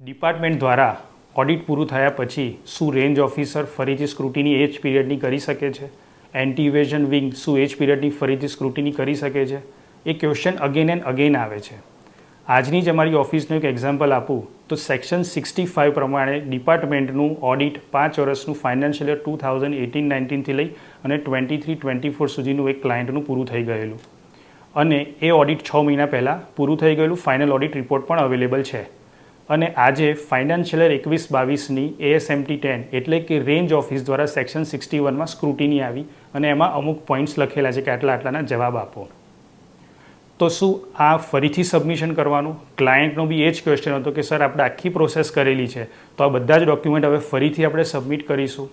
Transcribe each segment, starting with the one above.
Department દ્વારા audit પૂરું થયા પછી શું રેન્જ ઓફિસર ફરીથી સ્ક્રુટીની એજ પીરિયડની કરી શકે છે? એન્ટી ઇવેઝન વિંગ શું એજ પીરિયડની ફરીથી સ્ક્રુટીની કરી શકે છે? એ ક્વેશ્ચન અગેન એન્ડ અગેન આવે છે. આજની જ અમારી ઓફિસનું એક એક્ઝામ્પલ આપું. તો સેક્શન સિક્સટી ફાઇવ પ્રમાણે ડિપાર્ટમેન્ટનું ઓડિટ પાંચ વર્ષનું financial year two thousand eighteen નાઇન્ટીનથી લઈ અને ટ્વેન્ટી થ્રી ટ્વેન્ટી ફોર સુધીનું એક ક્લાયન્ટનું પૂરું થઈ ગયેલું. અને એ ઓડિટ છ મહિના પહેલાં પૂરું થઈ ગયેલું. ફાઇનલ ઓડિટ રિપોર્ટ પણ અવેલેબલ છે. અને આજે ફાઇનાન્શિયલ એકવીસ બાવીસની એએસએમટી ટેન એટલે કે રેન્જ ઓફિસ દ્વારા સેક્શન સિક્સટી વનમાં સ્ક્રુટીની આવી અને એમાં અમુક પોઈન્ટ્સ લખેલા છે કે આટલા આટલાના જવાબ આપો. તો શું આ ફરીથી સબમિશન કરવાનું? ક્લાયન્ટનો બી એ જ ક્વેશ્ચન હતો કે સર આપણે આખી પ્રોસેસ કરેલી છે, તો આ બધા જ ડોક્યુમેન્ટ હવે ફરીથી આપણે સબમિટ કરીશું.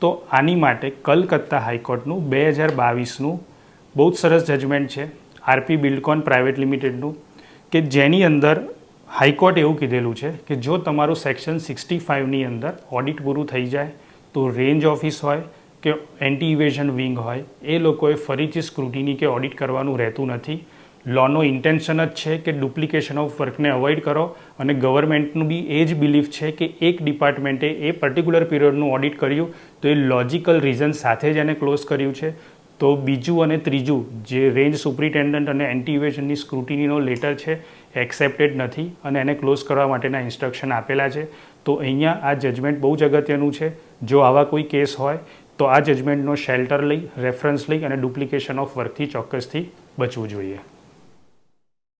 તો આની માટે કલકત્તા હાઈકોર્ટનું બે હજાર બાવીસનું બહુ જ સરસ જજમેન્ટ છે. આરપી બિલ્ડકોન પ્રાઇવેટ લિમિટેડનું કે જેની અંદર હાઈકોર્ટ એવું કીધેલું છે કે જો તમારું સેક્શન સિક્સટી ફાઇવની અંદર ઓડિટ પૂરું થઈ જાય, તો રેન્જ ઓફિસ હોય કે એન્ટી ઇવેઝન વિંગ હોય, એ લોકોએ ફરીથી સ્ક્રુટિની કે ઓડિટ કરવાનું રહેતું નથી. લોનો ઇન્ટેન્શન જ છે કે ડુપ્લિકેશન ઓફ વર્કને અવોઇડ કરો અને ગવર્મેન્ટનું બી એ જ બિલીફ છે કે એક ડિપાર્ટમેન્ટે એ પર્ટિક્યુલર પીરિયડનું ઓડિટ કર્યું, તો એ લોજિકલ રીઝન સાથે જ એને ક્લોઝ કર્યું છે. તો બીજું અને ત્રીજું, જે રેન્જ સુપ્રિન્ટેન્ડન્ટ અને એન્ટી સ્ક્રુટિનીનો સ્ક્રુટીનીનો લેટર છે એક્સેપ્ટેડ નથી અને એને ક્લોઝ કરવા માટેના ઇન્સ્ટ્રક્શન આપેલા છે. તો અહીંયા આ જજમેન્ટ બહુ જ અગત્યનું છે. જો આવા કોઈ કેસ હોય, તો આ જજમેન્ટનો શેલ્ટર લઈ રેફરન્સ લઈ અને ડુપ્લિકેશન ઓફ વર્કથી ચોક્કસથી બચવું જોઈએ.